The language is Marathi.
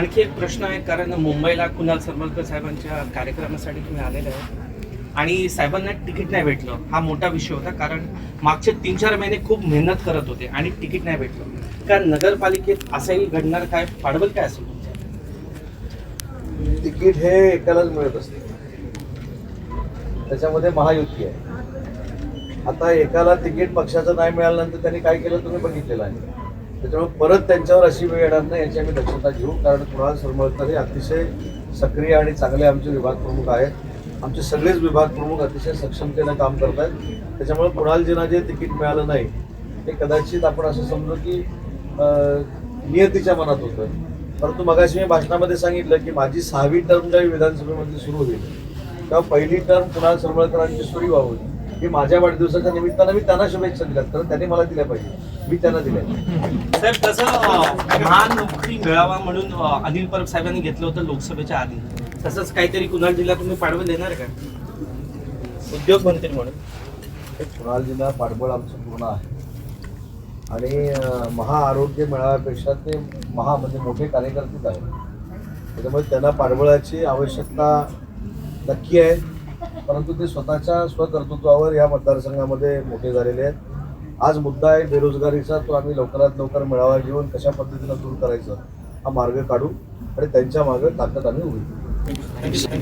आणखी एक प्रश्न आहे कारण मुंबईला कुणाल सरमलकर साहेबांच्या कार्यक्रमासाठी तुम्ही आलेले आहे आणि साहेबांना तिकीट नाही भेटलं. हा मोठा विषय होता कारण मागचे तीन चार महिने खूप मेहनत करत होते आणि तिकीट नाही भेटलं. कारण नगरपालिकेत असंही घडणार काय पाडवल काय असेल तुमच्या? तिकीट हे एकालाच मिळत असते. त्याच्यामध्ये महायुती आहे. आता एकाला तिकीट पक्षाचं नाही मिळाल्यानंतर त्यांनी काय केलं तुम्ही बघितलेलं आहे. त्याच्यामुळे परत त्यांच्यावर अशी वेळ येणार नाही याची आम्ही दक्षता घेऊ. कारण कुणाल सरमळकर हे अतिशय सक्रिय आणि चांगले आमचे विभाग प्रमुख आहेत. आमचे सगळेच विभाग प्रमुख अतिशय सक्षमतेनं काम करत आहेत त्याच्यामुळे कुणालजींना जे तिकीट मिळालं नाही ते कदाचित आपण असं समजू की नियतीच्या मनात होतं. परंतु मगाशी मी भाषणामध्ये सांगितलं की माझी सहावी टर्म ज्यावेळी विधानसभेमध्ये सुरू होईल तेव्हा पहिली टर्म कुणाल सरमळकरांची सुरू व्हावी. ही माझ्या वाढदिवसाच्या निमित्तानं मी त्यांना शुभेच्छा दिल्यात कारण त्यांनी मला दिल्या पाहिजे. मी त्यांना दिल्या. साहेब तसं अं, महान नोकरी मिळावा म्हणून अं, अनिल परब साहेबांनी घेतलं होतं लोकसभेच्या आधी. तसंच काहीतरी कुणाल तुम्ही पाडवं देणार का? उद्योग मंत्री म्हणून. कुणालजींना पाठबळ आमचं पूर्ण आहे. आणि अं, महाआरोग्य मेळाव्यापेक्षा ते महा म्हणजे मोठे कार्यकर्तेच आहेत. त्याच्यामुळे त्यांना पाठबळाची आवश्यकता नक्की आहे. परंतु ते स्वतःच्या स्वकर्तृत्वावर या मतदारसंघामध्ये मोठे झालेले आहेत. आज मुद्दा आहे बेरोजगारीचा तो आम्ही लवकरात लवकर मेळावा घेऊन कशा पद्धतीनं दूर करायचं हा मार्ग काढू आणि त्यांच्या मागे ताकद आम्ही उभी